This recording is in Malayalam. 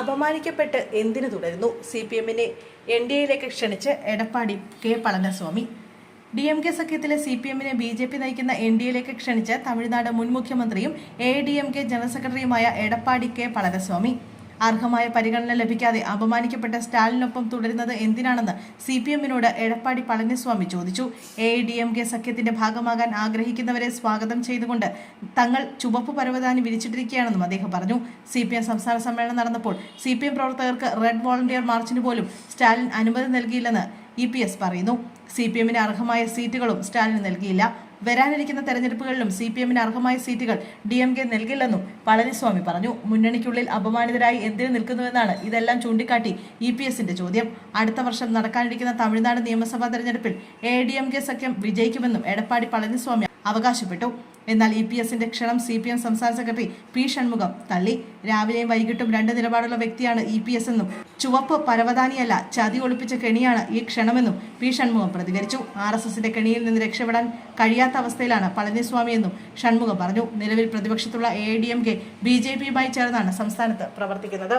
അപമാനിക്കപ്പെട്ട് എന്തിനു തുടരുന്നു? സി പി എമ്മിനെ എൻ ഡി എയിലേക്ക് ക്ഷണിച്ച് Edappadi K Palaniswami. D M K സഖ്യത്തിലെ C P എമ്മിനെ ബി ജെ പി നയിക്കുന്ന എൻ ഡി എയിലേക്ക് ക്ഷണിച്ച് തമിഴ്നാട് മുൻ മുഖ്യമന്ത്രിയും A D M K general സെക്രട്ടറിയുമായ എടപ്പാടി കെ പളനിസ്വാമി. അർഹമായ പരിഗണന ലഭിക്കാതെ അപമാനിക്കപ്പെട്ട സ്റ്റാലിനൊപ്പം തുടരുന്നത് എന്തിനാണെന്ന് സി പി എമ്മിനോട് എടപ്പാടി പളനിസ്വാമി ചോദിച്ചു. എ ഡി എം കെ സഖ്യത്തിന്റെ ഭാഗമാകാൻ ആഗ്രഹിക്കുന്നവരെ സ്വാഗതം ചെയ്തുകൊണ്ട് തങ്ങൾ ചുവപ്പ് പരവതാനി വിരിച്ചിട്ടിരിക്കുകയാണെന്നും അദ്ദേഹം പറഞ്ഞു. സി പി എം സംസ്ഥാന സമ്മേളനം നടന്നപ്പോൾ സി പി എം പ്രവർത്തകർക്ക് റെഡ് വോളണ്ടിയർ മാർച്ചിന് പോലും സ്റ്റാലിൻ അനുമതി നൽകിയില്ലെന്ന് ഇ പി എസ് പറയുന്നു. സി പി എമ്മിന് അർഹമായ സീറ്റുകളും സ്റ്റാലിന് നൽകിയില്ല. വരാനിരിക്കുന്ന തെരഞ്ഞെടുപ്പുകളിലും സി പി എമ്മിന് അർഹമായ സീറ്റുകൾ ഡി എം കെ നൽകില്ലെന്നും പളനിസ്വാമി പറഞ്ഞു. മുന്നണിക്കുള്ളിൽ അപമാനിതരായി എന്തിനു നിൽക്കുന്നുവെന്നാണ് ഇതെല്ലാം ചൂണ്ടിക്കാട്ടി ഇ പി എസിന്റെ ചോദ്യം. അടുത്ത വർഷം നടക്കാനിരിക്കുന്ന തമിഴ്നാട് നിയമസഭാ തെരഞ്ഞെടുപ്പിൽ എ ഡി എം കെ സഖ്യം വിജയിക്കുമെന്നും എടപ്പാടി പളനിസ്വാമി അവകാശപ്പെട്ടു. എന്നാൽ ഇ പി എസിന്റെ ക്ഷണം സി പി എം സംസ്ഥാന സെക്രട്ടറി പി ഷൺമുഖം തള്ളി. രാവിലെയും വൈകിട്ടും രണ്ട് നിലപാടുള്ള വ്യക്തിയാണ് ഇ പി എസ് എന്നും ചുവപ്പ് പരവതാനിയല്ല ചതി ഒളിപ്പിച്ച കെണിയാണ് ഈ ക്ഷണമെന്നും പി ഷൺമുഖം പ്രതികരിച്ചു. ആർ എസ് എസിന്റെ കെണിയിൽ നിന്ന് രക്ഷപ്പെടാൻ കഴിയാത്ത അവസ്ഥയിലാണ് പളനിസ്വാമിയെന്നും ഷൺമുഖം പറഞ്ഞു. നിലവിൽ പ്രതിപക്ഷത്തുള്ള A D M K B J പിയുമായി ചേർന്നാണ് സംസ്ഥാനത്ത് പ്രവർത്തിക്കുന്നത്.